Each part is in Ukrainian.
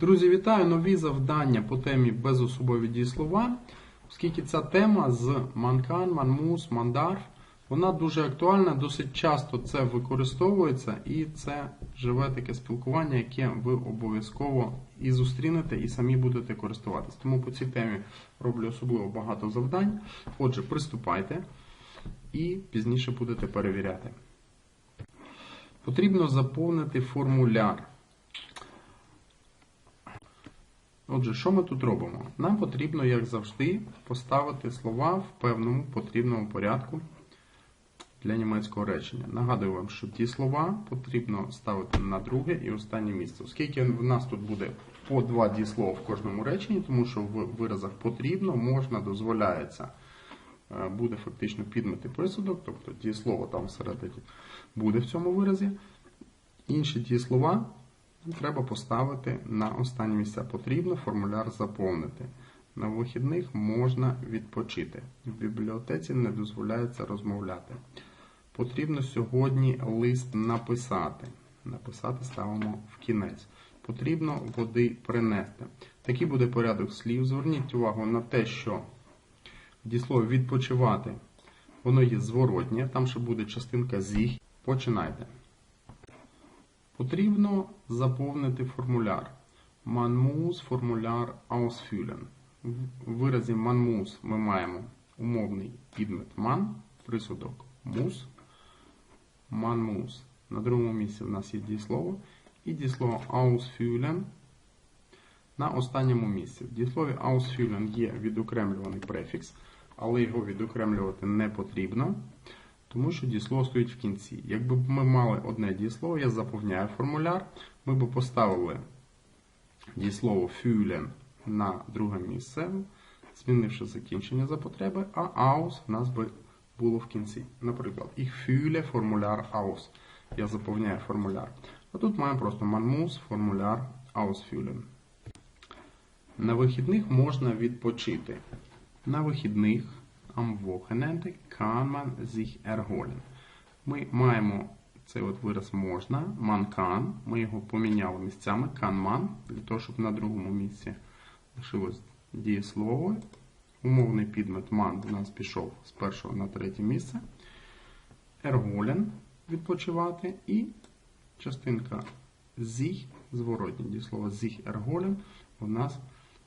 Друзі, вітаю! Нові завдання по темі безособові дієслова, оскільки ця тема з манкан, манмус, мандарф, вона дуже актуальна, досить часто це використовується, і це живе таке спілкування, яке ви обов'язково і зустрінете, і самі будете користуватись. Тому по цій темі роблю особливо багато завдань. Отже, приступайте і пізніше будете перевіряти. Потрібно заповнити формуляр. Отже, що ми тут робимо? Нам потрібно, як завжди, поставити слова в певному потрібному порядку для німецького речення. Нагадую вам, що ті слова потрібно ставити на друге і останнє місце. Оскільки в нас тут буде по два дієслова в кожному реченні, тому що в виразах потрібно, можна, дозволяється, е, буде фактично підмети присудок, тобто дієслово там всередині буде в цьому виразі. Інші дієслова треба поставити на останнє місце. Потрібно формуляр заповнити. На вихідних можна відпочити. В бібліотеці не дозволяється розмовляти. Потрібно сьогодні лист написати. Написати ставимо в кінець. Потрібно води принести. Такий буде порядок слів. Зверніть увагу на те, що дієслово відпочивати, воно є зворотнє, там ще буде частинка зіх. Починайте. Потрібно заповнити формуляр. Man muss формуляр ausfüllen. В виразі man muss ми маємо умовний підмет man, присудок muss, man muss. На другому місці в нас є дієслово. І дієслово ausfüllen на останньому місці. В дієслові ausfüllen є відокремлюваний префікс, але його відокремлювати не потрібно тому що дієслово стоїть в кінці. Якби ми мали одне дієслово, я заповняю формуляр, ми б поставили дієслово fühlen на друге місце, змінивши закінчення за потреби, а aus в нас би було в кінці. Наприклад, ich fühle формуляр aus. Я заповняю формуляр. А тут маємо просто man формуляр ausfüllen. На вихідних можна відпочити. На вихідних am Wochenende kann man sich erholen. Ми маємо цей от вираз можна, man kann, ми його поміняли місцями, can man, для того, щоб на другому місці лишилось дієслово. Умовний підмет man у нас пішов з першого на третє місце. Erholen відпочивати і частинка sich, зворотнє дієслово sich erholen у нас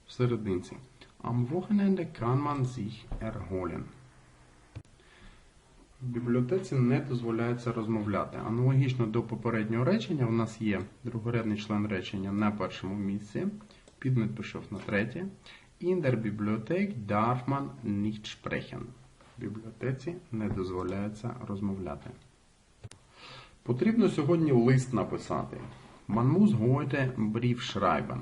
в серединці. Am Wochenende kann man sich erholen. В бібліотеці не дозволяється розмовляти. Аналогічно до попереднього речення, у нас є другорядний член речення на першому місці. Підмет пішов на третє. In der Bibliothek nicht sprechen. В бібліотеці не дозволяється розмовляти. Потрібно сьогодні лист написати. Man muss heute Brief schreiben.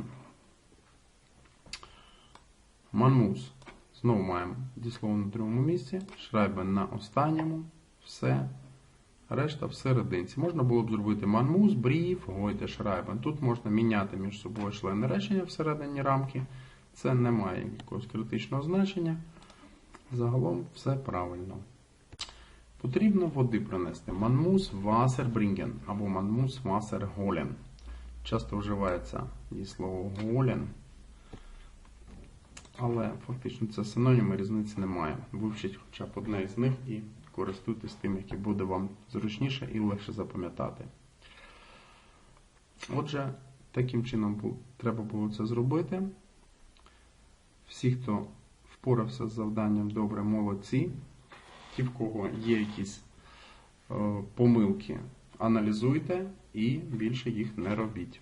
Манмус. Знову маємо дієслово на другому місці. Шрайбен на останньому. Все. Решта всерединці. Можна було б зробити манмус, бріф, гойте, шрайбен. Тут можна міняти між собою члени речення всередині рамки. Це не має якогось критичного значення. Загалом все правильно. Потрібно води принести. Манмус васербрінген або манмус васерголен. Часто вживається дієслово голен. Але фактично це синоніми, різниці немає. Вивчіть хоча б одне із них і користуйтесь тим, який буде вам зручніше і легше запам'ятати. Отже, таким чином треба було це зробити. Всі, хто впорався з завданням добре, молодці. Ті, в кого є якісь е, помилки, аналізуйте і більше їх не робіть.